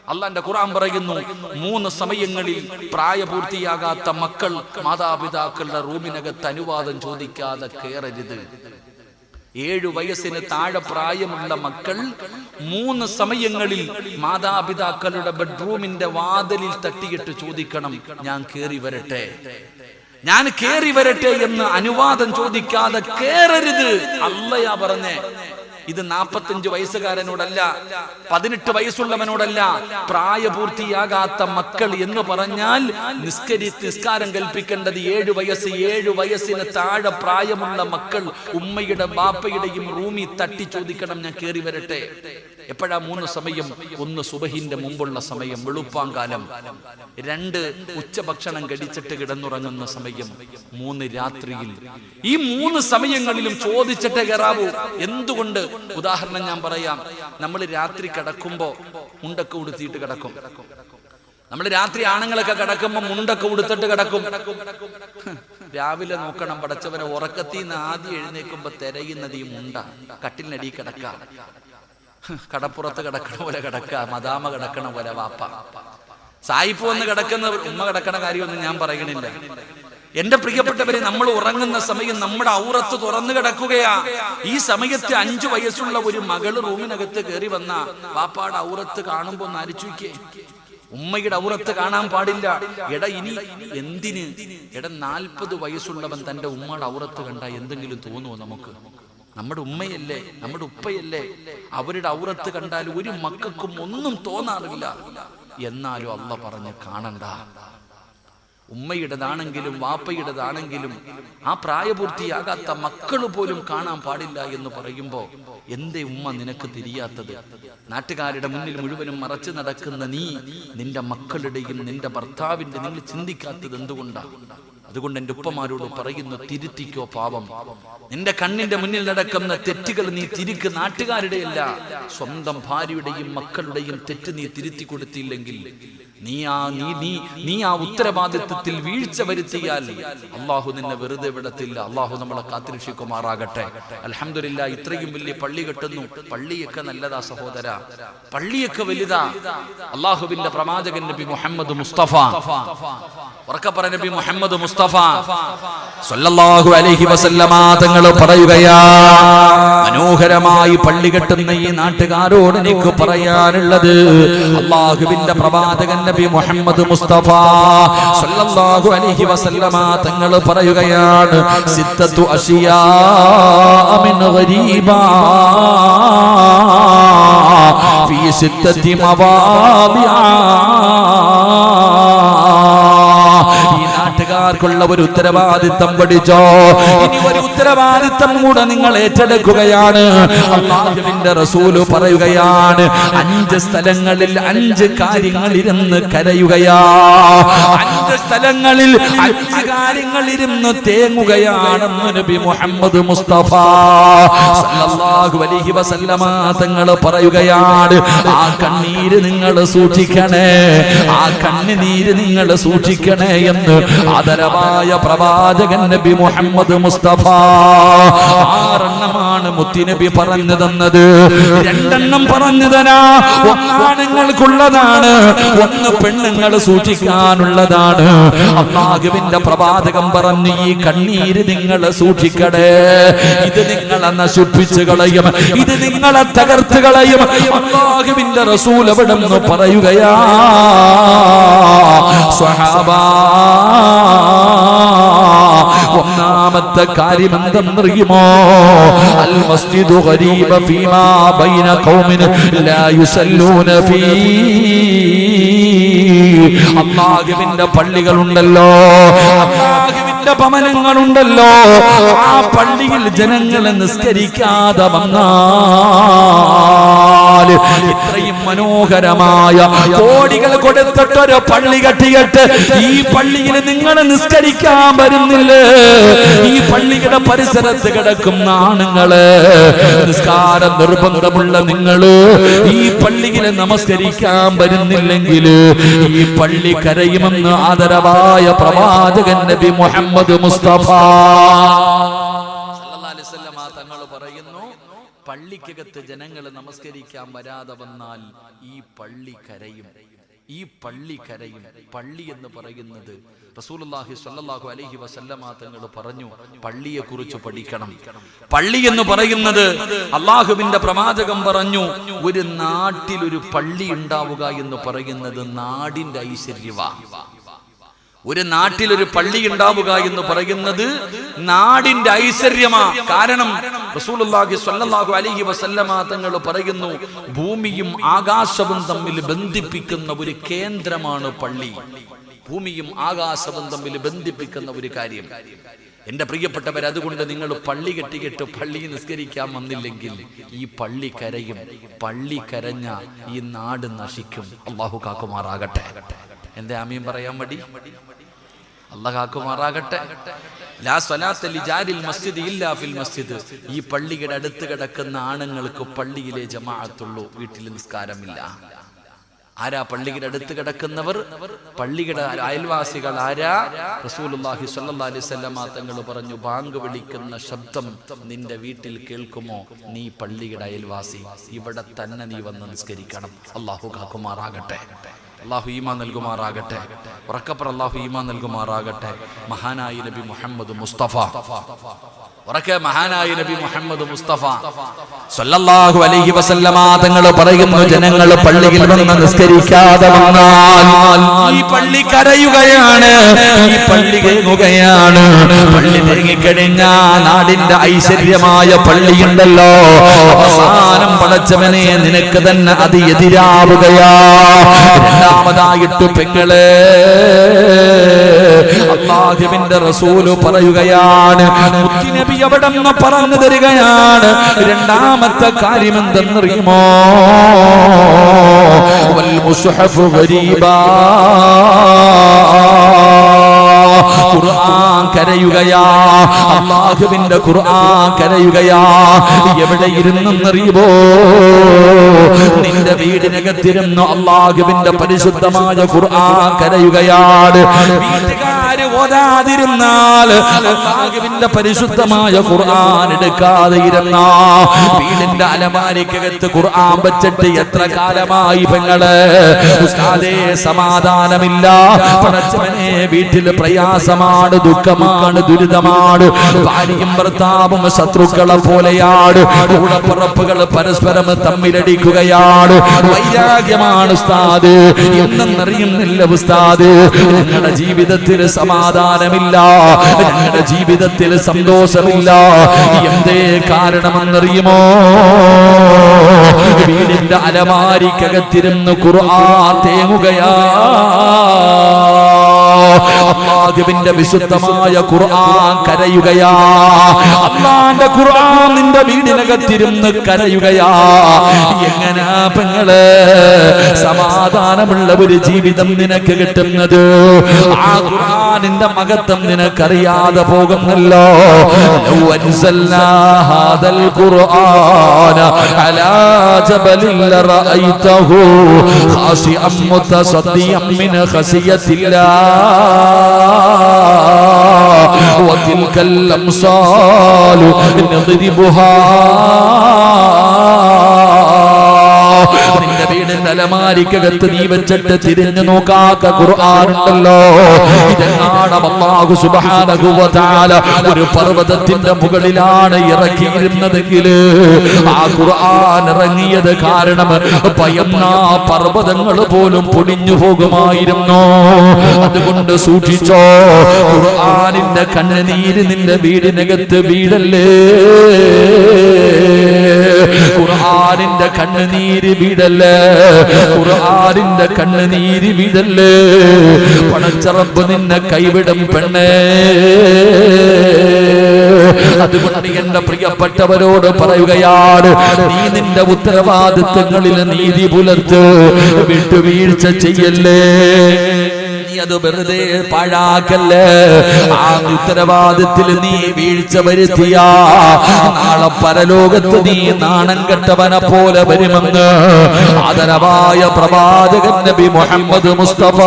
അള്ളാന്റെ ഖുർആൻ പറയുന്നു മൂന്ന് സമയങ്ങളിൽ പ്രായപൂർത്തിയാകാത്ത മക്കൾ മാതാപിതാക്കളുടെ റൂമിനകത്ത് അനുവാദം ചോദിക്കാതെ കയറരുത് ഏഴു വയസ്സിന് താഴെ പ്രായമുള്ള മക്കൾ മൂന്ന് സമയങ്ങളിൽ മാതാപിതാക്കളുടെ ബെഡ്റൂമിന്റെ വാതിലിൽ തട്ടിയിട്ട് ചോദിക്കണം ഞാൻ കേറി വരട്ടെ? ഞാൻ കേറി വരട്ടെ എന്ന് അനുവാദം ചോദിക്കാതെ കേറരുത്. അല്ലയാ പറഞ്ഞേ ഇത് നാപ്പത്തഞ്ച് വയസ്സുകാരനോടല്ല പതിനെട്ട് വയസ്സുള്ളവനോടല്ല പ്രായപൂർത്തിയാകാത്ത മക്കൾ എന്ന് പറഞ്ഞാൽ നിസ്കരി നിസ്കാരം കൽപ്പിക്കേണ്ടത് ഏഴു വയസ്സ് ഏഴു വയസ്സിന് താഴെ പ്രായമുള്ള മക്കൾ ഉമ്മയുടെ ബാപ്പയുടെയും റൂമി തട്ടി ചോദിക്കണം ഞാൻ കേറി വരട്ടെ. എപ്പോഴാ മൂന്ന് സമയം? ഒന്ന് സുബഹിന്റെ മുമ്പുള്ള സമയം വെളുപ്പാങ്കാലം. രണ്ട് ഉച്ചഭക്ഷണം കടിച്ചിട്ട് കിടന്നുറങ്ങുന്ന സമയം. മൂന്ന് രാത്രിയിൽ. ഈ മൂന്ന് സമയങ്ങളിലും ചോദിച്ചിട്ടേ കയറാവൂ എന്തുകൊണ്ട്? ഉദാഹരണം ഞാൻ പറയാം. നമ്മൾ രാത്രി കിടക്കുമ്പോ മുണ്ടൊക്കെ ഉടുത്തിയിട്ട് കിടക്കും. നമ്മൾ രാത്രി ആണുങ്ങളൊക്കെ കിടക്കുമ്പോ മുണ്ടൊക്കെ ഉടുത്തിട്ട് കിടക്കും. രാവിലെ നോക്കണം പടച്ചവനെ ഉറക്കത്തിൽ നിന്ന് ആദ്യം എഴുന്നേക്കുമ്പോ തിരയുന്നത് ഈ മുണ്ട. കട്ടിലിനടി കിടക്ക. കടപ്പുറത്ത് കിടക്കണ പോലെ കിടക്ക. മദാമ കിടക്കണ പോലെ വാപ്പ. സായിപ്പ് വന്ന് കിടക്കുന്ന ഉമ്മ കിടക്കണ കാര്യമൊന്നും ഞാൻ പറയണില്ല. എന്റെ പ്രിയപ്പെട്ടവരെ നമ്മൾ ഉറങ്ങുന്ന സമയം നമ്മുടെ ഔറത്ത് തുറന്നു കിടക്കുകയാ. ഈ സമയത്ത് അഞ്ചു വയസ്സുള്ള ഒരു മകൾ റൂമിനകത്ത് കയറി വന്ന വാപ്പാടെ ഔറത്ത് കാണുമ്പോ ഒന്ന് അരിച്ചുവയ്ക്കേ ഉമ്മയുടെ ഔറത്ത് കാണാൻ പാടില്ല. എട ഇനി എന്തിന്? എട നാൽപ്പത് വയസ്സുള്ളവൻ തന്റെ ഉമ്മയുടെ ഔറത്ത് കണ്ട എന്തെങ്കിലും തോന്നുമോ നമുക്ക്? നമ്മുടെ ഉമ്മയല്ലേ നമ്മുടെ ഉപ്പയല്ലേ? അവരുടെ ഔറത്ത് കണ്ടാൽ ഒരു മക്കൾക്കും ഒന്നും തോന്നാറില്ല. എന്നാലും അല്ല പറഞ്ഞ് കാണണ്ട. ഉമ്മയുടേതാണെങ്കിലും വാപ്പയുടേതാണെങ്കിലും ആ പ്രായപൂർത്തിയാകാത്ത മക്കൾ പോലും കാണാൻ പാടില്ല എന്ന് പറയുമ്പോ എന്റെ ഉമ്മ നിനക്ക് തിരിയാത്തത്? നാട്ടുകാരുടെ മുന്നിൽ മുഴുവനും മറച്ചു നടക്കുന്ന നീ നിന്റെ മക്കളുടെയും നിന്റെ ഭർത്താവിന്റെ നിങ്ങൾ ചിന്തിക്കാത്തത് എന്തുകൊണ്ടാ? അതുകൊണ്ട് എന്റെ ഉപ്പമാരോട് പറയുന്നു തിരുത്തിക്കോ പാവം. നിന്റെ കണ്ണിന്റെ മുന്നിൽ നടക്കുന്ന തെറ്റുകൾ നീ തിരിക്ക്. നാട്ടുകാരുടെയല്ല സ്വന്തം ഭാര്യയുടെയും മക്കളുടെയും തെറ്റ് നീ തിരുത്തി കൊടുത്തില്ലെങ്കിൽ നീ ആ നീ നീ നീ ആ ഉത്തരവാദിത്വത്തിൽ വീഴ്ച വരുത്തിയാൽ അള്ളാഹു നിന്നെ വെറുതെ വിടത്തില്ല. അള്ളാഹു നമ്മളെ കാത്തിരക്ഷിക്കുമാറാകട്ടെ. അലഹമില്ല ഇത്രയും വലിയ പള്ളി കെട്ടുന്നു. പള്ളിയൊക്കെ നല്ലതാ സഹോദര. പള്ളിയൊക്കെ വലുതാ. അള്ളാഹുവിന്റെ പ്രവാചകൻ നബി മുഹമ്മദ് മുസ്തഫ. ഉറക്കപ്പറ നബി മുഹമ്മദ് മുസ്തഫ. സല്ലല്ലാഹു അലൈഹി വസല്ലമ തങ്ങൾ പറയുകയാ മനോഹരമായി പള്ളി കെട്ടുന്ന ഈ നാട്ടുകാരോട് എനിക്ക് പറയാനുള്ളത് അള്ളാഹുവിന്റെ പ്രവാചകൻ നബി മുഹമ്മദ് മുസ്തഫ സല്ലല്ലാഹു അലൈഹി വസല്ലമ തങ്ങൾ പറയുകയാണ് സിത്തത്തു അഷിയാ മിൻ ഗരീബാ ഫീ മവാദിആ ഈ നാട്ടുകാർക്കുള്ള ഒരു ഉത്തരവാദിത്തം പഠിച്ചോ? ഇനി ഒരു ഉത്തരവാദിത്തം കൂടെ നിങ്ങൾ ഏറ്റെടുക്കുകയാണ്. അള്ളാഹുവിന്റെ റസൂൽ പറയുകയാണ് അഞ്ച് സ്ഥലങ്ങളിൽ അഞ്ച് കാര്യങ്ങൾ ഇരുന്ന് കരയുകയാ. അഞ്ച് സ്ഥലങ്ങളിൽ അഞ്ച് കാര്യങ്ങൾ ഇരുന്ന് തേങ്ങുകയാണെന്ന് നബി മുഹമ്മദ് മുസ്തഫ. സല്ലല്ലാഹു അലൈഹി വസല്ലമ തങ്ങൾ പറയുകയാണ് ആ കണ്ണീര് നിങ്ങൾ സൂക്ഷിക്കണേ ആ കണ്ണുനീര് നിങ്ങൾ സൂക്ഷിക്കണേ എന്ന് ആദരവായ പ്രവാചകൻ നബി മുഹമ്മദ് മുസ്തഫ. ആറെണ്ണമാണ് മുത്തിനബി പറഞ്ഞു തന്നത് രണ്ടെണ്ണം പറഞ്ഞു തരാ ഒന്നാണുങ്ങൾക്കുള്ളതാണ് ഒന്ന് പെണ്ണുങ്ങൾ സൂക്ഷിക്കാനുള്ളതാണ്. അള്ളാഹുവിന്റെ പ്രവാചകം പറഞ്ഞു ഈ കണ്ണീര് നിങ്ങൾ സൂക്ഷിക്കടേ ഇത് നിങ്ങളെ നശിപ്പിച്ചു കളയും. ഇത് നിങ്ങളെ തകർത്ത് കളയും. റസൂൽ അവിടെ നിന്ന് പറയുകയാ സ്വഹാബാ ഒന്നാമത്തെ കാര്യം എന്തെന്നറിയുമോ? അൽ മസ്ജിദു ഗരീബ ഫീമാ ബൈന ഖൗമിൻ ലാ യുസല്ലൂന ഫീ അല്ലാഹുവിന്റെ പള്ളികളുണ്ടല്ലോ. അള്ളാഹുവിന്റെ ഭവനങ്ങളുണ്ടല്ലോ. ആ പള്ളിയിൽ ജനങ്ങളെ നിസ്കരിക്കാതെ ഇത്രയും മനോഹരമായ കോടികൾ കൊടുത്തിട്ടൊരു പള്ളി കെട്ടിയിട്ട് ഈ പള്ളിയിൽ നിങ്ങൾ നിസ്കരിക്കാൻ വരുന്നില്ലേ? ഈ പള്ളിയുടെ പരിസരത്ത് കിടക്കുന്ന ആണുങ്ങൾ നിസ്കാരം നിർബന്ധമുള്ള നിങ്ങൾ ഈ പള്ളിയിൽ നമസ്കരിക്കാൻ വരുന്നില്ലെങ്കിൽ ഈ പള്ളി കരയുമെന്ന് ആദരവായ പ്രവാചകൻ നബി മുഹമ്മദ് മുസ്തഫ തങ്ങൾ പറയുന്നു പള്ളിക്കകത്ത് ജനങ്ങൾ നമസ്കരിക്കാൻ വരാതെ വന്നാൽ ഈ പള്ളി കരയും. ഈ പള്ളി കരയും. പള്ളി എന്ന് പറയുന്നത് റസൂലുള്ളാഹി സ്വല്ലല്ലാഹു അലൈഹി വസല്ലമ തങ്ങൾ പറഞ്ഞു പള്ളിയെ കുറിച്ച് പഠിക്കണം. പള്ളി എന്ന് പറയുന്നത് അള്ളാഹുവിന്റെ പ്രവാചകം പറഞ്ഞു ഒരു നാട്ടിൽ ഒരു പള്ളി ഉണ്ടാവുക എന്ന് പറയുന്നത് നാടിന്റെ ഐശ്വര്യമാണ് ഒരു നാട്ടിലൊരു പള്ളി ഉണ്ടാവുക എന്ന് പറയുന്നത് നാടിന്റെ ഐശ്വര്യമാ. കാരണം റസൂലുള്ളാഹി സ്വല്ലല്ലാഹു അലൈഹി വസല്ലമ തങ്ങൾ പറയുന്നു ഭൂമിയും ആകാശവും തമ്മിൽ ബന്ധിപ്പിക്കുന്ന ഒരു കേന്ദ്രമാണ് പള്ളി. ഭൂമിയും ആകാശവും തമ്മിൽ ബന്ധിപ്പിക്കുന്ന ഒരു കാര്യം. എന്റെ പ്രിയപ്പെട്ടവർ അതുകൊണ്ട് നിങ്ങൾ പള്ളി കെട്ടിക്കെട്ട് പള്ളി നിസ്കരിക്കാൻ വന്നില്ലെങ്കിൽ ഈ പള്ളി കരയും. പള്ളി കരഞ്ഞ ഈ നാട് നശിക്കും. അള്ളാഹു കാക്കുമാറാകട്ടെ. എന്റെ ആമീൻ പറയാൻ മടി. അള്ളഹാക്കുമാറാകട്ടെ ഈ പള്ളിയുടെ അടുത്ത് കിടക്കുന്ന ആണുങ്ങൾക്ക് പള്ളിയിലെ ജമാഅത്തുള്ളൂ. വീട്ടിൽ നിസ്കാരമില്ല. ആരാ പള്ളിയുടെ അടുത്ത് കിടക്കുന്നവർ? പള്ളിയുടെ അയൽവാസികൾ ആരാ? സ്വല്ലല്ലാഹി അലൈഹി വസല്ലമ തങ്ങൾ പറഞ്ഞു ബാങ്ക് വിളിക്കുന്ന ശബ്ദം നിന്റെ വീട്ടിൽ കേൾക്കുമോ? നീ പള്ളിയുടെ അയൽവാസി. ഇവിടെ തന്നെ നീ വന്ന് നിസ്കരിക്കണം. അള്ളാഹു കാക്കുമാറാകട്ടെ. അള്ളാഹു ഈമാ നൽകുമാറാകട്ടെ. ഉറക്കപ്പുറ അള്ളാഹു ഈമാ നൽകുമാറാകട്ടെ. മഹാനായി നബി മുഹമ്മദ് മുസ്തഫ. ഉറക്കെ മഹാനായ നബി മുഹമ്മദ് മുസ്തഫ സല്ലല്ലാഹു അലൈഹി വസല്ലമ തങ്ങൾ പറയുന്നു ജനങ്ങൾ പള്ളിയിൽ വന്ന് നിസ്കരിക്കാതെ വന്നാൽ ഈ പള്ളി കരയുകയാണ് ഈ പള്ളി കേങ്ങുകയാണ് പള്ളി തേങ്ങിക്കഴിഞ്ഞ നാടിന്റെ ഐശ്വര്യമായ പള്ളിയുണ്ടല്ലോ അവസാനം പടച്ചവനെ നിനക്ക് തന്നെ അത് എതിരാവുകയാ. രണ്ടാമതായിട്ട് പെങ്ങളെ അള്ളാഹുവിന്റെ റസൂൽ പറയുകയാണ്. നബി അവിടെ പറഞ്ഞു തരികയാണ്? രണ്ടാമത്തെ കാര്യം എന്തെന്നറിയുമോ? മുസ്ഹഫ് ഗരീബാ. ഖുർആൻ കരയുകയാ. അള്ളാഹുവിന്റെ ഖുർആൻ കരയുകയാ. എവിടെ ഇരുന്നെന്നറിയുമോ? നിന്റെ വീടിനകത്തിരുന്ന് അള്ളാഹുവിന്റെ പരിശുദ്ധമായ ഖുർആൻ കരയുകയാണ്. വീട്ടുകാര് ഓതാതിരുന്നാൽ അള്ളാഹുവിന്റെ പരിശുദ്ധമായ ഖുർആൻ എടുക്കാതെ ഇരുന്നാ. വീടിന്റെ അലമാരിക്കകത്ത് ഖുർആൻ വെച്ചിട്ട് എത്ര കാലമായി പെങ്ങൾ? ഉസ്താദേ സമാധാനമില്ല. പടച്ചവനെ വീട്ടിൽ പ്രയാസമാണ് ദുഃഖമാണ് ദുരിതമാണ്. ഭാര്യയും ഭർത്താവും ശത്രുക്കളെ പോലെയാണ്. കൂടപ്പുറപ്പുകൾ പരസ്പരം തമ്മിലടിക്കുകയാണ്. വൈരാഗ്യമാണ് ഉസ്താദ്. എന്നറിയുന്നില്ല ഉസ്താദ്. ഞങ്ങളുടെ ജീവിതത്തിൽ സമാധാനമില്ല. ഞങ്ങളുടെ ജീവിതത്തിൽ സന്തോഷമില്ല. എന്തേ കാരണമെന്നറിയുമോ? വീടിന്റെ അലമാരിക്കകത്തിരുന്ന് ഖുർആൻ തേങ്ങുകയാ. അള്ളാഹുവിന്റെ വിശുദ്ധമായ ഖുർആൻ കരയുകയാ. അള്ളാന്റെ ഖുർആൻ നിന്റെ വീടിനകത്തിരുന്ന് കരയുകയാ. എങ്ങനാ പെങ്ങൾ സമാധാനമുള്ള ഒരു ജീവിതം നിനക്ക് കിട്ടുന്നത്? ആ ഖുർആനിന്റെ മഹത്വം നിനക്കറിയാതെ പോകുന്നല്ലോ. ഖുർആന അലാ ജബലിൽ ലറഅയ്തഹു ഖാശിഅൻ മുതസദ്ദിയൻ മിൻ ഖസിയത്തില്ലാ. وتلك الأمثال نضربها. നിന്റെ വീടിന്റെ അലമാരിക്കകത്ത് നീ വെച്ചിട്ട് തിരിഞ്ഞു നോക്കാത്ത ഖുർആാനുണ്ടല്ലോ ഇതെങ്ങാണ് അല്ലാഹു സുബ്ഹാനഹു വ തആല ഒരു പർവതത്തിന്റെ മുകളിലാണ് ഇറക്കിയിരുന്നതെങ്കിൽ ആ ഖുർആൻ ഇറങ്ങിയത് കാരണം ഭയന്ന പർവതങ്ങൾ പോലും പൊടിഞ്ഞു പോകുമായിരുന്നു അതുകൊണ്ട് സൂക്ഷിച്ചോ ഖുർആനിന്റെ കണ്ണുനീര് നിന്റെ വീടിനകത്ത് വീടല്ലേ ഖുർആനിന്റെ കണ്ണുനീര് വീടല്ലേ? ഖുർആനിന്റെ കണ്ണുനീര് വീടല്ലേ? പണച്ചറപ്പ് നിന്നെ കൈവിടും പെണ്ണേ. അതുകൊണ്ട് എന്റെ പ്രിയപ്പെട്ടവരോട് പറയുകയാണ് നീ നിന്റെ ഉത്തരവാദിത്തങ്ങളിൽ നീതി പുലർത്ത് വിട്ടുവീഴ്ച ചെയ്യല്ലേ? നീ അത് വെറുതെ പാഴാക്കല്ലേ ആ ഉത്തരവാദിത്തിൽ നീ വീഴ്ച വരുത്തിയ. നാളെ പരലോകത്ത് നീ നാണം കെട്ടവനെ പോലെ വരുമെന്ന് ആദരവായ പ്രവാചകൻ നബി മുഹമ്മദ് മുസ്തഫ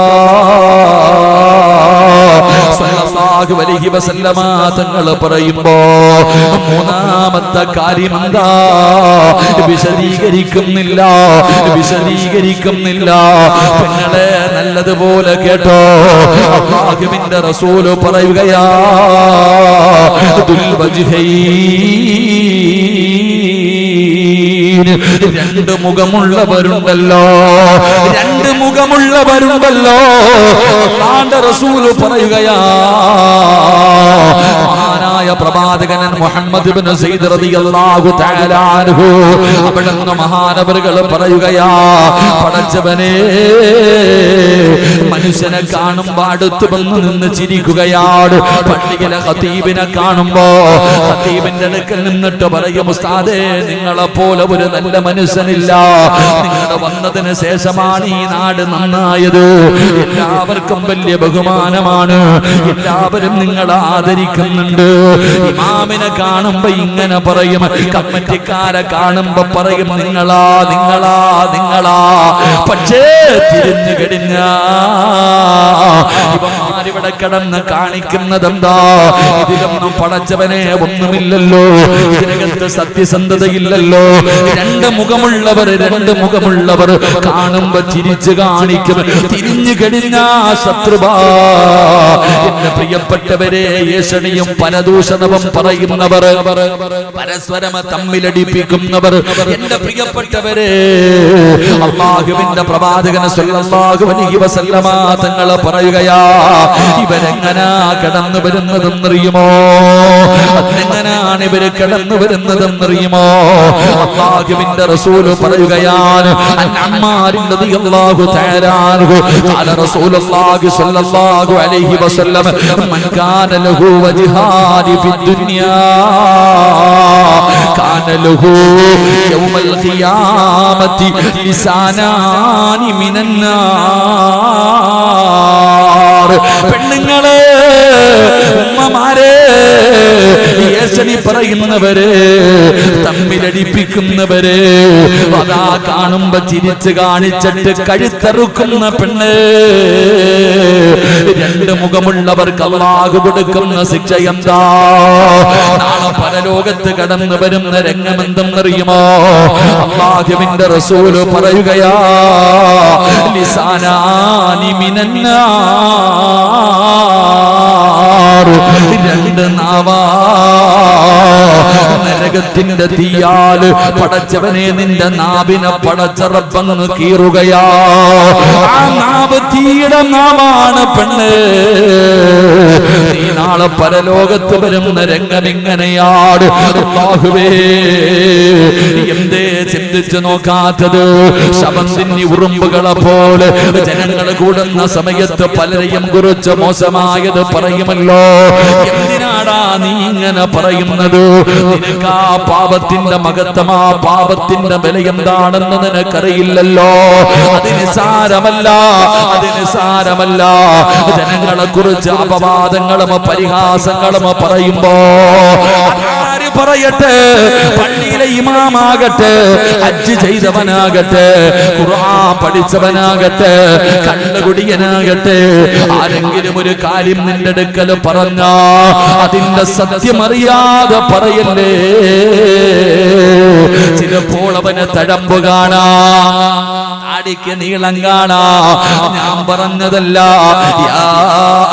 സ്വല്ലല്ലാഹു അലൈഹി വസല്ലമ തങ്ങൾ പറയുമ്പോ മൂന്നാമത്തെ കാര്യം എന്താ വിശദീകരിക്കുന്നില്ല. വിശദീകരിക്കുന്നില്ല. നിങ്ങളെ നല്ലതുപോലെ കേട്ടോ. അള്ളാഹുവിന്റെ റസൂൽ പറയുകയാ. രണ്ട് മുഖമുള്ളവരുണ്ടല്ലോ. രണ്ട് മുഖമുള്ളവരുണ്ടല്ലോ. റസൂൽ പറയുകയാ. മഹാനായ പ്രവാചകനൻ മുഹമ്മദ് ഇബ്നു സയ്യിദ് റളിയല്ലാഹു തആല അൻഹു. അവിടുന്ന് മഹാനവറുകൾ പറയുകയാ പടച്ചവനെ മനുഷ്യനെ കാണുമ്പോ അടുത്ത് വന്ന് നിന്ന് ചിരിക്കുകയാണ്. പള്ളിയിലെ ഖതീബിനെ കാണുമ്പോ ഖതീബിന്റെ അടുക്കൽ നിന്നിട്ട് പറയും ഉസ്താദേ നിങ്ങളെ പോലെ ഒരു നല്ല മനുഷ്യനില്ല. നിങ്ങളുടെ വന്നതിന് ശേഷമാണ് ഈ നാട് നന്നായത്. എല്ലാവർക്കും വലിയ ബഹുമാനമാണ്. എല്ലാവരും നിങ്ങൾ ആദരിക്കുന്നുണ്ട്. ഇമാമിനെ കാണുമ്പോ ഇങ്ങനെ പറയും. കമ്മറ്റിക്കാരെ കാണുമ്പോ പറയും നിങ്ങളാ നിങ്ങളാ നിങ്ങളാ. പക്ഷേ തിരിഞ്ഞു കഴിഞ്ഞ ഇവന്മാരിവിടെ കിടന്ന് കാണിക്കുന്നത് എന്താ ഇതിലൊന്നും പടച്ചവനെ ഒന്നുമില്ലല്ലോ. ഇതിനകത്ത് സത്യസന്ധതയില്ലല്ലോ. രണ്ട് മുഖമുള്ളവർ രണ്ട് മുഖമുള്ളവർ കാണുമ്പോ ചിരിച്ചു കാണിക്കും. തിരിഞ്ഞു കഴിഞ്ഞ ശത്രുവാ. പ്രിയപ്പെട്ടവരെ ഏഷണിയും പരദൂഷണവും പറയുന്നവർ പരസ്പരം തമ്മിലടിപ്പിക്കുന്നവർ എന്റെ പ്രിയപ്പെട്ടവരെ അള്ളാഹുവിന്റെ പ്രവാചകനെ സ്വല്ലല്ലാഹു അലൈഹി വസല്ലമ തങ്ങൾ പറയുകയാ ഇവരെങ്ങനാ കടന്നു വരുന്നതെന്ന് വരുന്നതെന്നറിയുമോ? അതെങ്ങനാണ് ഇവർ കടന്നു വരുന്നതെന്ന് വരുന്നതെന്നറിയുമോ? അള്ളാഹുവിന്റെ റസൂൽ പറയുകയാണ് അലൈഹി വസല്ലം മൻ له يوم القيامة لسانان من النار പെണ്ണുങ്ങളെ ഉമ്മമാരെ യേശനി പറയുന്നവരെ തമ്മിലടിപ്പിക്കുന്നവരെ അതാ കാണുമ്പോ ചിരിച്ച് കാണിച്ചിട്ട് കഴുത്തറുക്കുന്ന പെണ്ണ്. രണ്ട് മുഖമുള്ളവർക്ക് അള്ളാഹു കൊടുക്കുന്ന ശിക്ഷ എന്താ? നാളെ പരലോകത്ത് കടന്നു വരുന്ന രംഗമെന്തെന്നറിയുമോ? അള്ളാഹുവിന്റെ റസൂൽ പറയുകയാ രണ്ട് നാവാ നരകത്തിന്റെ തീയാൽ പടച്ചവനെ നിന്റെ നാവിനെ പടച്ചറപ്പങ്ങ് കീറുകയാ. ആ നാവ് തീയുടെ നാവാണ് പെണ്ണ്. നീ നാളെ പരലോകത്ത് വരുന്ന രംഗം ഇങ്ങനെയാണ് അല്ലാഹുവേ എന്തേ ചിന്തിച്ചു നോക്കാത്തത്? ശബന്തിന്നി ഉറുമ്പുകളെ പോലെ ജനങ്ങൾ കൂടുന്ന സമയത്ത് പലരെയും കുറിച്ച് മോശമായത് പറയുമല്ലോ. എന്തിനാടാ നീ ഇങ്ങനെ പറയുന്നത്? നിനക്ക് ആ പാപത്തിന്റെ മകത്വം ആ പാപത്തിന്റെ വില എന്താണെന്ന് നിനക്കറിയില്ലല്ലോ. അതിന് സാരമല്ല അതിന് സാരമല്ല. ജനങ്ങളെ കുറിച്ച് അപവാദങ്ങളും പരിഹാസങ്ങളും പറയുമ്പോ പറയട്ടെ പള്ളിയിലെ ഇമാമാകട്ടെ ഹജ്ജ് ചെയ്തവനാകട്ടെ ഖുർആൻ പഠിച്ചവനാകട്ടെ കണ്ണുകുടിയനാകട്ടെ ആരെങ്കിലും ഒരു കാര്യം നിന്റെ അടുക്കൽ പറഞ്ഞ അതിന്റെ സത്യമറിയാതെ പറയല്ലേ? ചിലപ്പോൾ അവന് തഴമ്പ് കാണാ. താടിക്ക് നീളം കാണാ. ഞാൻ പറഞ്ഞതല്ല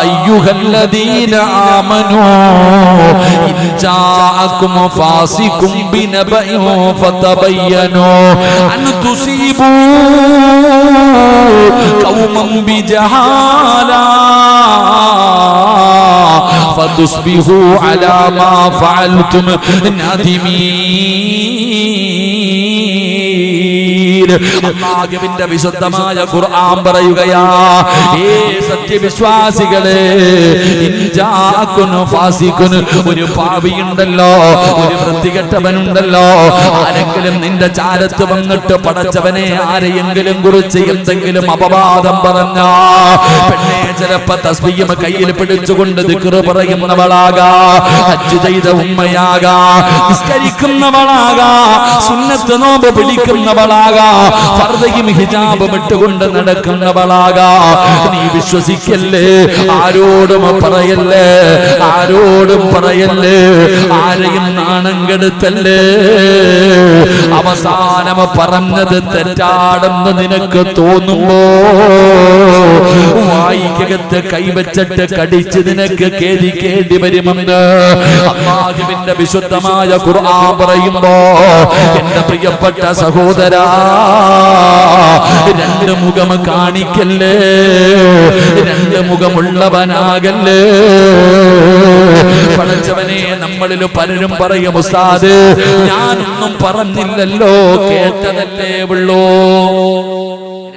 അയ്യുഹല്ലദീന ആമനൂ. ഇൻജാഅകും ഫാസികും ബിനബഇൻ അല്ലാഹുവിന്റെ വിശുദ്ധമായ ഖുർആൻ പറയുകയാ. ഏ സത്യവിശ്വാസികളെ ഒരു പാവിയുണ്ടല്ലോ ഒരു വൃത്തികെട്ടവനുണ്ടല്ലോ. ആരെങ്കിലും നിന്റെ ചാരത്ത് വന്നിട്ട് പടച്ചവനെ ആരെയെങ്കിലും കുറിച്ച് എന്തെങ്കിലും അപവാദം പറഞ്ഞ പെണ്ണെ ചിലപ്പോ തസ്ബിയും കയ്യിൽ പിടിച്ചുകൊണ്ട് ദിക്റ് പറയുന്നവളാകാ ഹജ്ജ് ചെയ്ത ഉമ്മയാകാ നിസ്കരിക്കുന്നവളാകാ സുന്നത്ത് നോമ്പ് പിടിക്കുന്നവളാകാ ഫർദയും ഹിജാബും ഇട്ടുകൊണ്ട് നടക്കുന്നവളാകാ. നീ വിശ്വസിക്കല്ലേ? ആരോടും പറയല്ലേ? ആരോടും പറയല്ലേ? ആരെയും നാണം കെടുത്തല്ലേ? അവസാനം പറഞ്ഞത് തെറ്റാടെന്ന് നിനക്ക് തോന്നുമ്പോ വായിക്കകത്ത് കൈവച്ചിട്ട് കടിച്ച് നിനക്ക് കേദിക്കേണ്ടി വരുമെന്ന് വിശുദ്ധമായ ഖുർആൻ പറയുമ്പോ എന്റെ പ്രിയപ്പെട്ട സഹോദരാ രണ്ട് മുഖം കാണിക്കല്ലേ? രണ്ട് മുഖമുള്ളവനാകല്ലേ? പഠിച്ചവനെ നമ്മളിൽ പലരും പറയും ഉസ്താദ് ഞാനൊന്നും പറഞ്ഞില്ലല്ലോ കേട്ടതല്ലേ ഉള്ളൂ.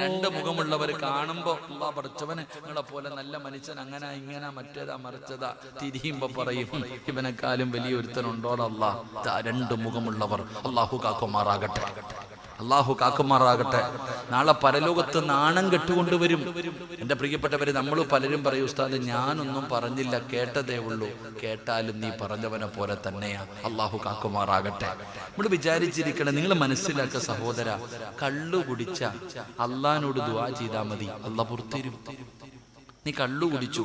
രണ്ട് മുഖമുള്ളവർ കാണുമ്പോ അള്ളാ പഠിച്ചവന് നിങ്ങളെ പോലെ നല്ല മനുഷ്യൻ അങ്ങനെ ഇങ്ങനെ മറ്റേതാ മറിച്ചതാ. തിരിയുമ്പോ പറയും ഇവനെക്കാളും വലിയൊരുത്തനുണ്ടോടല്ല? രണ്ട് മുഖമുള്ളവർ. അള്ളാഹു കാക്കുമാറാകട്ടെ. അള്ളാഹു കാക്കുമാറാകട്ടെ. നാളെ പരലോകത്ത് നാണം കെട്ടുകൊണ്ടുവരും. എന്റെ പ്രിയപ്പെട്ടവര് നമ്മൾ പലരും പറയും ഉസ്താദ് ഞാനൊന്നും പറഞ്ഞില്ല കേട്ടതേ ഉള്ളൂ. കേട്ടാലും നീ പറഞ്ഞവനെ പോലെ തന്നെയാ. അള്ളാഹു കാക്കുമാറാകട്ടെ. നമ്മൾ വിചാരിച്ചിരിക്കണം നിങ്ങൾ മനസ്സിലാക്ക സഹോദര കള്ളു കുടിച്ച അള്ളഹാനോട് ദുവാ ചെയ്താൽ മതി. അല്ല പുറത്തരും നീ കള്ളു കുടിച്ചു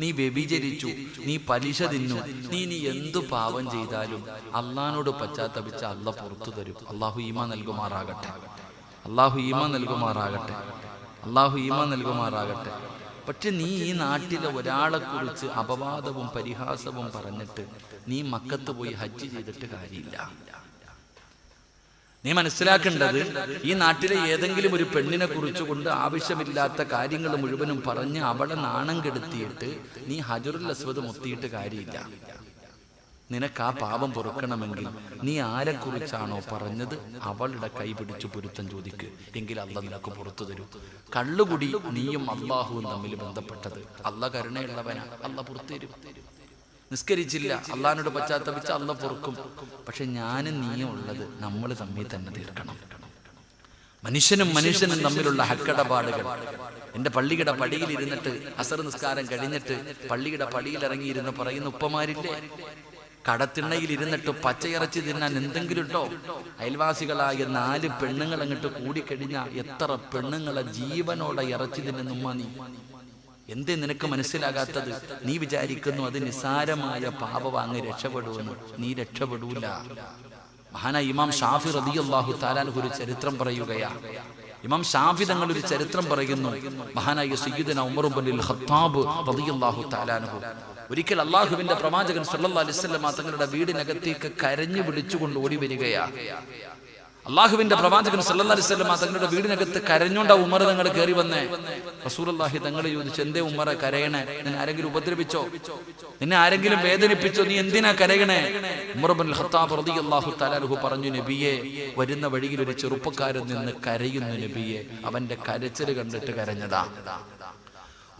നീ വ്യഭിചരിച്ചു നീ പലിശ തിന്നു നീ നീ എന്തു പാവം ചെയ്താലും അള്ളഹാനോട് പശ്ചാത്തപിച്ച അല്ല പുറത്തു തരും. അള്ളാഹു ഈമ നൽകുമാറാകട്ടെ. അള്ളാഹു ഈമ നൽകുമാറാകട്ടെ. അള്ളാഹു ഈമ നൽകുമാറാകട്ടെ. പക്ഷെ നീ ഈ നാട്ടിലെ ഒരാളെ കുറിച്ച് അപവാദവും പരിഹാസവും പറഞ്ഞിട്ട് നീ മക്കത്ത് പോയി ഹജ്ജ് ചെയ്തിട്ട് കാര്യമില്ല. നീ മനസ്സിലാക്കേണ്ടത് ഈ നാട്ടിലെ ഏതെങ്കിലും ഒരു പെണ്ണിനെ കുറിച്ചുകൊണ്ട് ആവശ്യമില്ലാത്ത കാര്യങ്ങൾ മുഴുവനും പറഞ്ഞ് അവളെ നാണം കെടുത്തിയിട്ട് നീ ഹജറുൽ അസ്വദ് മുത്തിയിട്ട് കാര്യമില്ല. നിനക്ക് ആ പാപം പൊറുക്കണമെങ്കിൽ നീ ആരെക്കുറിച്ചാണോ പറഞ്ഞത്? അവളുടെ കൈ പിടിച്ചു പൊരുത്തം ചോദിക്ക്. എങ്കിൽ അല്ല നിനക്ക് പുറത്തു തരൂ. കള്ളുകുടി നീയും അള്ളാഹുവും തമ്മിൽ ബന്ധപ്പെട്ടത്. അല്ല കരുണയുള്ളവനാ. അല്ല പുറത്തു തരും. നിസ്കരിച്ചില്ല. അള്ളഹാനോട് പശ്ചാത്തപിച്ച അല്ല പൊറുക്കും. പക്ഷെ ഞാനും നീയും ഉള്ളത് നമ്മൾ തമ്മിൽ തന്നെ തീർക്കണം. മനുഷ്യനും മനുഷ്യനും തമ്മിലുള്ള ഹക്കടപാടുകൾ. എന്റെ പള്ളിയുടെ പടിയിൽ ഇരുന്നിട്ട് അസർ നിസ്കാരം കഴിഞ്ഞിട്ട് പള്ളിയുടെ പടിയിൽ ഇറങ്ങിയിരുന്ന് പറയുന്ന ഉപ്പമാരില്ലേ? കടത്തിണ്ണയിൽ ഇരുന്നിട്ട് പച്ചയിറച്ചി തിന്നാൻ എന്തെങ്കിലും ഇട്ടോ അയൽവാസികളായ നാല് പെണ്ണുങ്ങൾ അങ്ങോട്ട് കൂടിക്കഴിഞ്ഞ എത്ര പെണ്ണുങ്ങളെ ജീവനോടെ ഇറച്ചി തിന്നുമ്മ നീ? എന്തേ നിനക്ക് മനസ്സിലാകാത്തത്? നീ വിചാരിക്കുന്നു അത് നിസാരമായ പാപ വാങ്ങി രക്ഷപ്പെടുമെന്ന്. നീ രക്ഷപ്പെടൂല. മഹാന ഇമാം ഷാഫി റളിയല്ലാഹു താലാൻഹു ഒരു ചരിത്രം പറയുകയാ. ഇമാം ഷാഫി തങ്ങൾ ഒരു ചരിത്രം പറയുന്നു. മഹാനായ സയ്യിദന റളിയല്ലാഹു താലാൻഹു ഒരിക്കൽ അള്ളാഹുവിന്റെ പ്രവാചകൻ സല്ലാ അലൈഹി വസല്ലം തങ്ങളുടെ വീടിനകത്തേക്ക് കരഞ്ഞു വിളിച്ചുകൊണ്ട് ഓടി വരികയാ. അള്ളാഹുവിന്റെ പ്രവാചകൻ സല്ലല്ലാഹു വസല്ലം തങ്ങളുടെ വീടിനകത്ത് കരഞ്ഞോണ്ട ഉമർ തങ്ങൾ കയറി വന്നേ. റസൂലുള്ളാഹി തങ്ങൾ ചോദിച്ചു എന്തേ ഉമറ കരയണേ? നിന്നെ ആരെങ്കിലും ഉപദ്രവിച്ചോ? നിന്നെ ആരെങ്കിലും വേദനിപ്പിച്ചോ? നീ എന്തിനാ കരയണേ? ഉമർ ബിൻ ഖത്താബ് റളിയല്ലാഹു പറഞ്ഞു നബിയെ വരുന്ന വഴിയിൽ ഒരു ചെറുപ്പക്കാരൻ നിന്ന് കരയുന്നു നബിയെ. അവന്റെ കരച്ചിൽ കണ്ടിട്ട് കരഞ്ഞതാ.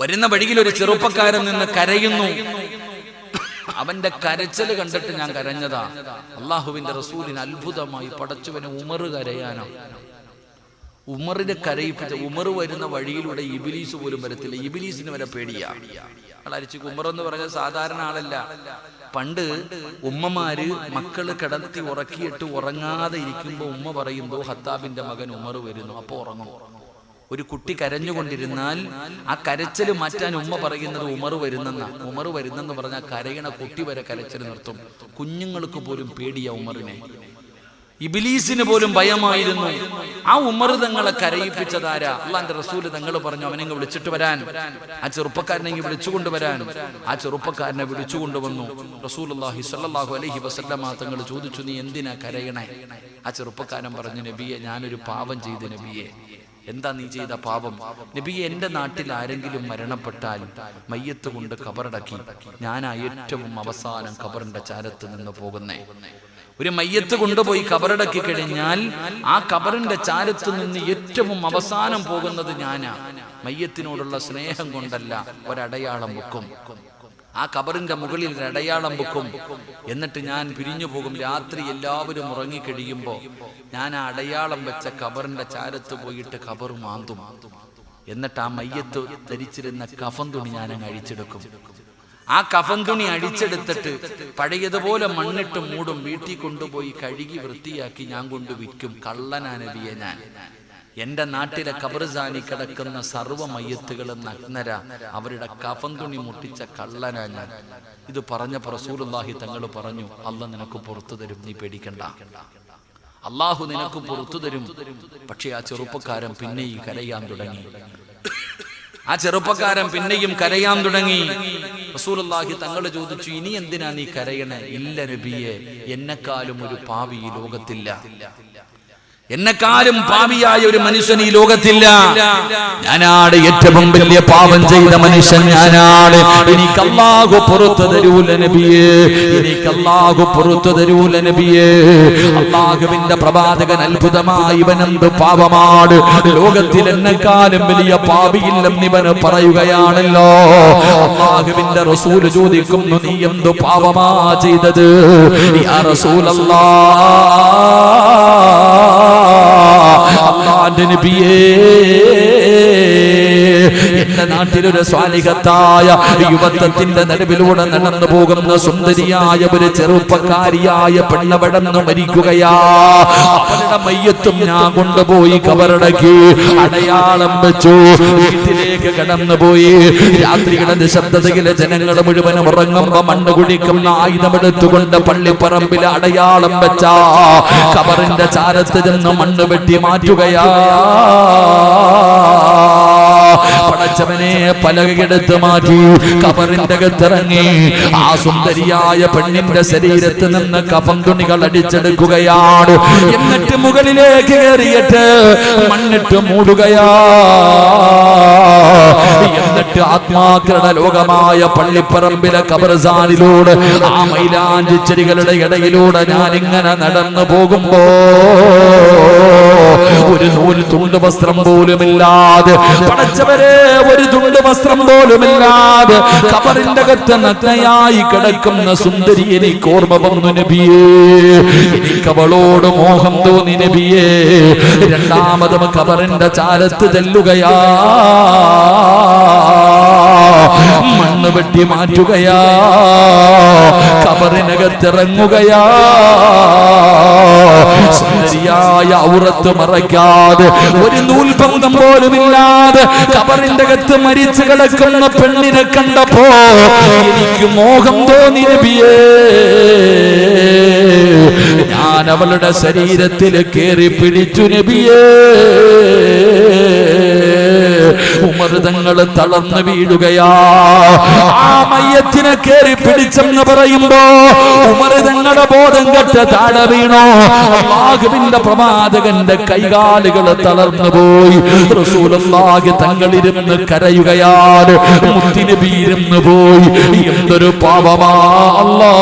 വരുന്ന വഴിയിൽ ഒരു ചെറുപ്പക്കാരൻ നിന്ന് കരയുന്നു. അവന്റെ കരച്ചൽ കണ്ടിട്ട് ഞാൻ കരഞ്ഞതാ. അള്ളാഹുവിന്റെ റസൂലിന് അത്ഭുതമായി പടച്ചുവന് ഉമർ കരയാനോ. ഉമറിനെ കരയിപ്പിച്ച ഉമർ വരുന്ന വഴിയിലൂടെ ഇബിലീസ് പോലും വരത്തില്ല. ഇബിലീസിന് വരെ പേടിയാ. അളരിച്ചു ഉമർ എന്ന് പറഞ്ഞ സാധാരണ ആളല്ല. പണ്ട് ഉമ്മമാര് മക്കൾ കിടത്തി ഉറക്കിയിട്ട് ഉറങ്ങാതെ ഇരിക്കുമ്പോ ഉമ്മ പറയുമ്പോ ഹത്താബിന്റെ മകൻ ഉമർ വരുന്നു. അപ്പൊ ഉറങ്ങും. ഒരു കുട്ടി കരഞ്ഞുകൊണ്ടിരുന്നാൽ ആ കരച്ചൽ മാറ്റാൻ ഉമ്മ പറയുന്നത് ഉമർ വരുന്നെന്ന. ഉമർ വരുന്നെന്ന് പറഞ്ഞാൽ കരയണ കുട്ടി വരെ കരച്ചൽ നിർത്തും. കുഞ്ഞുങ്ങൾക്ക് പോലും പേടിയ ഉമറിനെ. ഇബിലീസിന് പോലും ഭയമായിരുന്നു. ആ ഉമർ തങ്ങളെ കരയിപ്പിച്ചതാരാ? അള്ളാന്റെ റസൂൽ തങ്ങൾ പറഞ്ഞു അവനെ വിളിച്ചിട്ട് വരാൻ. ആ ചെറുപ്പക്കാരനെ വിളിച്ചുകൊണ്ട് വരാൻ. ആ ചെറുപ്പക്കാരനെ വിളിച്ചുകൊണ്ടുവന്നു റസൂൽ അള്ളാഹി സല്ലാഹു അലഹി വസല്ലമാ തങ്ങൾ ചോദിച്ചു നീ എന്തിനാ കരയണേ? ആ ചെറുപ്പക്കാരൻ പറഞ്ഞു നബിയെ ഞാനൊരു പാവം ചെയ്ത് നബിയെ. എന്താ നീ ചെയ്ത പാപം? നബി എന്റെ നാട്ടിൽ ആരെങ്കിലും മരണപ്പെട്ടാൽ മയ്യത്ത് കൊണ്ട് കബറടക്കി. ഞാൻ ഏറ്റവും അവസാനം കബറിന്റെ ചാരത്ത് നിന്ന് പോകുന്നേ. ഒരു മയ്യത്ത് കൊണ്ടുപോയി കബറടക്കി കഴിഞ്ഞാൽ ആ കബറിന്റെ ചാരത്ത് നിന്ന് ഏറ്റവും അവസാനം പോകുന്നത് ഞാനാ. മയ്യത്തിനോടുള്ള സ്നേഹം കൊണ്ടല്ല ഒരടയാളം വെക്കും. ആ കബറിന്റെ മുകളിൽ അടയാളം വെക്കും. എന്നിട്ട് ഞാൻ പിരിഞ്ഞു പോകും. രാത്രി എല്ലാവരും ഉറങ്ങിക്കഴിയുമ്പോ ഞാൻ ആ അടയാളം വെച്ച കബറിന്റെ ചാരത്ത് പോയിട്ട് കബർ മാന്തും. എന്നിട്ട് ആ മയ്യത്ത് ധരിച്ചിരുന്ന കഫൻ തുണി ഞാൻ അങ്ങ് അഴിച്ചെടുക്കും. ആ കഫൻ തുണി അഴിച്ചെടുത്തിട്ട് പഴയതുപോലെ മണ്ണിട്ട് മൂടും. വീട്ടിൽ കൊണ്ടുപോയി കഴുകി വൃത്തിയാക്കി ഞാൻ കൊണ്ട് വിൽക്കും. കള്ളനാ നബിയെ ഞാൻ. എന്റെ നാട്ടിലെ കബറുസാനി കിടക്കുന്ന സർവ മയ്യത്തുകളും നഗ്നര. അവരുടെ കഫൻ തുണി മുട്ടിച്ച കള്ളനാ ഞാൻ. ഇത് പറഞ്ഞ റസൂലുള്ളാഹി തങ്ങൾ പറഞ്ഞു അല്ല നിനക്ക് പുറത്തു തരും നീ പേടിക്കണ്ട. അള്ളാഹു നിനക്ക് പുറത്തു തരും. പക്ഷെ ആ ചെറുപ്പക്കാരൻ പിന്നെയും കരയാൻ തുടങ്ങി. ആ ചെറുപ്പക്കാരൻ പിന്നെയും കരയാൻ തുടങ്ങി. റസൂലുള്ളാഹി തങ്ങൾ ചോദിച്ചു ഇനി എന്തിനാ നീ കരയണേ? ഇല്ല നബിയെ എന്നെക്കാളും ഒരു പാവി ഈ ലോകത്തില്ല. എന്നെക്കാളും പാപിയായ ഒരു മനുഷ്യൻ ഈ ലോകത്തില്ല. ഞാനാണ് ഏറ്റവും വലിയ പാപം ചെയ്ത മനുഷ്യൻ ഞാനാണ്. എനിക്ക് അല്ലാഹു പുറത്തു തരൂല നബിയേ. എനിക്ക് അല്ലാഹു തരൂല നബിയേ. അള്ളാഹുവിന്റെ പ്രവാചകൻ അത്ഭുതമായി ഇവനെന്ത് പാപമാണ്. ലോകത്തിൽ എന്നെക്കാലും വലിയ പാപിയില്ലെന്ന് ഇവന് പറയുകയാണല്ലോ. അള്ളാഹുവിന്റെ റസൂൽ ചോദിക്കുന്നു നീ എന്ത് പാപമാ ചെയ്തത്? റസൂലല്ലാ. അള്ളാന്റെ നബിയേ. എന്റെ നാട്ടിലൊരു സ്വാലികത്തായ യുവത്വത്തിന്റെ നടുവിലൂടെ നടന്നു പോകുന്ന സുന്ദരിയായ ഒരു ചെറുപ്പക്കാരിയായ പെണ്ണവടന്ന് മരിക്കുകയാ. അവരുടെ മയ്യത്തും ഞാൻ കൊണ്ടുപോയി കവറടക്കി അടയാളം വെച്ചു. വീട്ടിലേക്ക് കടന്നുപോയി. രാത്രിയുടെ നിശബ്ദതയിലെ ജനങ്ങൾ മുഴുവൻ ഉറങ്ങുമ്പോ മണ്ണ് കുടിക്കുന്ന ആയുധമെടുത്തുകൊണ്ട് പള്ളിപ്പറമ്പിൽ അടയാളം വെച്ച. കവറിന്റെ ചാരത്ത് നിന്ന് മണ്ണ് വെട്ടി മാറ്റുകയാ. പടച്ചവനെ പലകെടുത്ത് മാറ്റി കബറിന്റെ അകത്തിറങ്ങി. ആ സുന്ദരിയായ പെണ്ണിന്റെ ശരീരത്ത് നിന്ന് കഫം തുണികൾ അടിച്ചെടുക്കുകയാണ്. എന്നിട്ട് മുകളിലേക്ക് കയറിയിട്ട് മണ്ണിട്ട് മൂടുകയാ. എന്നിട്ട് ആത്മാക്കളുടെ ലോകമായ പള്ളിപ്പറമ്പിലെ കബർസാനിലൂടെ ആ മൈലാഞ്ചിച്ചെടികളുടെ ഇടയിലൂടെ ഞാൻ ഇങ്ങനെ നടന്നു പോകുമ്പോ ഒരു നൂൽ തുണ്ട് വസ്ത്രം പോലുമില്ലാതെ പടച്ചവരെ ഒരു തുണ്ട് വസ്ത്രം പോലുമില്ലാതെ കബറിന്റെ അകത്ത് നഗ്നയായി കിടക്കുന്ന സുന്ദരി എനിക്ക് ഓർമ്മ വന്നു നബിയേ. എനിക്ക് അവളോട് മോഹം തോന്നി നബിയേ. രണ്ടാമതും കബറിന്റെ ചാലത്ത് ചെല്ലുകയാ മണ്ണ് വെട്ടി മാറ്റുകയാ. കബറിനകത്തിറങ്ങുകയാ. സുന്ദരിയായ ഔറത്ത് മറയ്ക്കാതെ ഒരു നൂൽബന്ധം പോലുമില്ലാതെ കബറിന്റെ അകത്ത് മരിച്ചു കിടക്കുന്ന പെണ്ണിനെ കണ്ടപ്പോ എനിക്ക് മോഹം തോന്നി നബിയേ. ഞാൻ അവളുടെ ശരീരത്തിൽ കയറി പിടിച്ചു നബിയേ. ഉമർതങ്ങൾ തളർന്നു വീഴുകയാ. ആ മയ്യത്തിനെ കേറി പിടിച്ചെന്ന് പറയുമ്പോ ഉമർതങ്ങളുടെ ബോധം കെട്ട് താഴെ വീണോ. അള്ളാഹുവിന്റെ പ്രവാചകന്റെ കൈകാലുകൾ തളർന്നു പോയി. റസൂലല്ലാഹി തങ്ങളിരുന്ന് കരയുകയാണ്. മുത്തിന് വീരുന്നു പോയി. എന്തൊരു പാപമാ അല്ലാ.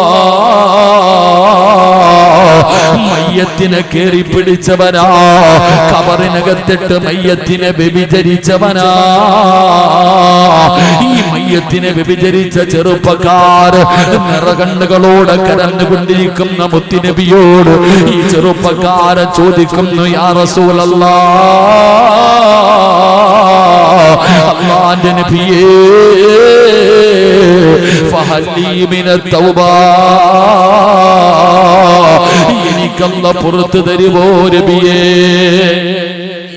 മയ്യത്തിനെ കേറി പിടിച്ചവനാ. കബറിനകത്തിട്ട് മയ്യത്തിനെ വ്യഭിചരിച്ചവനാ. ഈ മയ്യത്തിനെ വ്യഭിചരിച്ച ചെറുപ്പക്കാർ നിറകണ്ണുകളോടെ കരഞ്ഞുകൊണ്ടിരിക്കുന്ന മുത്തിനബിയോട് ഈ ചെറുപ്പക്കാരൻ ചോദിക്കുന്നു യാ റസൂലല്ലാ അള്ളാന്റെ നബിയേ ഫഹലീമിന തൗബാ. എനിക്കല്ല പുറത്തു തരുമോ നബിയേ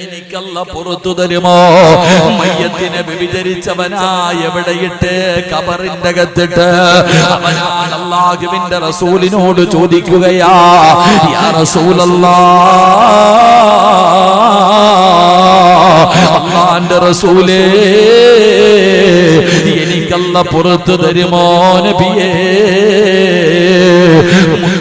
എനിക്കല്ല പുറത്തു തരുമോ? മയ്യത്തിനെ വ്യഭിചരിച്ചവനായ എവിടെയിട്ട്? കബറിന്റെ അകത്തിട്ട്. അവനാണ് അള്ളാഹുവിന്റെ റസൂലിനോട് ചോദിക്കുകയാ യാ റസൂലല്ലാ അള്ളാന്റെ റസൂലേ എനിക്കല്ല പുറത്തു തരുമോ നബിയേ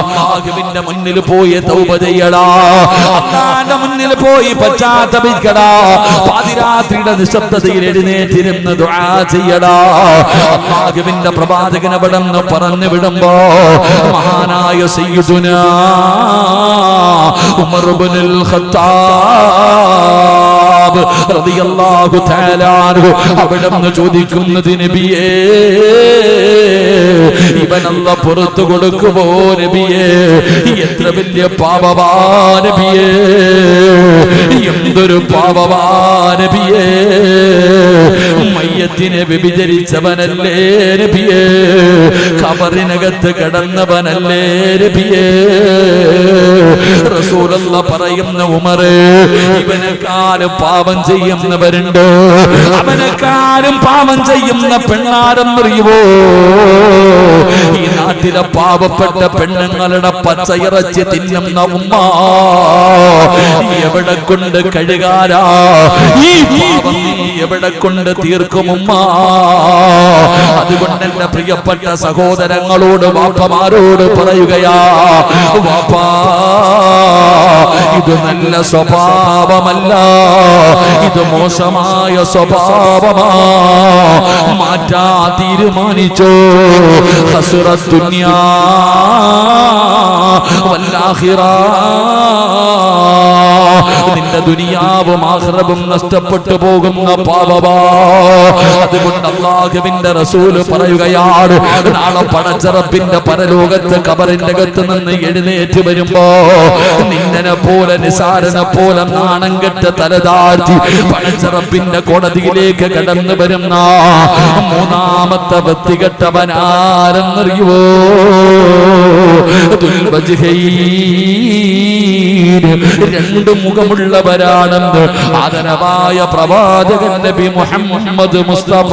അള്ളാഹുവിന്റെ മുന്നിൽ പോയി തൗബ ചെയ്യടാ. അള്ളാന്റെ മുന്നിൽ പോയി പശ്ചാത്തപിക്കടാ. പാതിരാത്രിയുടെ നിശബ്ദതയിൽ എഴുന്നേറ്റിരുന്ന് ദുആ ചെയ്യടാ. അള്ളാഹുവിന്റെ പ്രവാചകൻ അവിടെ പറഞ്ഞു വിടുമ്പോ മഹാനായ സയ്യിദുനാ ഉമർ ഇബ്നുൽ ഖത്താബ് റളിയല്ലാഹു തആല അൻഹു. അവിടെന്ന് ചോദിക്കുന്നത് നബിയേ ഇവനല്ല പുറത്തു കൊടുക്കുമോ നബിയേ? എത്ര വലിയ പാപമാ നബിയേ? എന്തൊരു പാപമാ നബിയേ? മയ്യത്തിനെ വ്യഭിചരിച്ചവനല്ലേ നബിയേ? ഖബറിനകത്ത് കിടന്നവനല്ലേ നബിയേ? റസൂലല്ല പറയുന്ന ഉമറേ ഇവനെക്കാരും പാപം ചെയ്യുന്നവരുണ്ട്. അവനെക്കാരും പാപം ചെയ്യുന്ന പെണ്ണാരെന്നറിയുവോ? ഈ നാട്ടിലെ പാവപ്പെട്ട പെണ്ണുങ്ങളുടെ പച്ചയിറച്ചി തിന്നുന്ന ഉമ്മ എവിടെ കൊണ്ട് കഴുകാരാ ഈ പാപം എവിടെ കൊണ്ട് തീർക്കും ഉമ്മ? അതുകൊണ്ട് എന്റെ പ്രിയപ്പെട്ട സഹോദരങ്ങളോട് വാപ്പമാരോട് പറയുകയാ വാപ്പാ ഇത് നല്ല സ്വഭാവമല്ല. ഇത് മോശമായ സ്വഭാവമാ. മാറ്റാ തീരുമാനിച്ചോ. ഹസുറത്തുന്യാ വല്ലാഹിറ. നിന്റെ ദുനിയാവും ആഹ്റവും നഷ്ടപ്പെട്ടു പോകുന്ന പാപമാ അതുകൊണ്ട് അള്ളാഹുവിന്റെ റസൂൽ പറയുകയാണ് നാളെ പടച്ചറപ്പിന്റെ പരലോകത്ത് കബറിന്റെ അകത്ത് നിന്ന് എഴുന്നേറ്റ് വരുമ്പോ നിന്നനെ പോലെ നിസാരനെ പോലെ നാണം കെട്ട തലതാഴ്ത്തി പടച്ചറപ്പിന്റെ കോടതിയിലേക്ക് കടന്നു വരുന്ന മൂന്നാമത്തെ വൃത്തികെട്ടവനാരെന്നറിയുവോ ദുൽവജ്ഹൈൻ രണ്ട് മുഖമുള്ളവരാണെന്ന് ആദരവായ പ്രവാചകൻ നബി മുഹമ്മദ് മുസ്തഫ.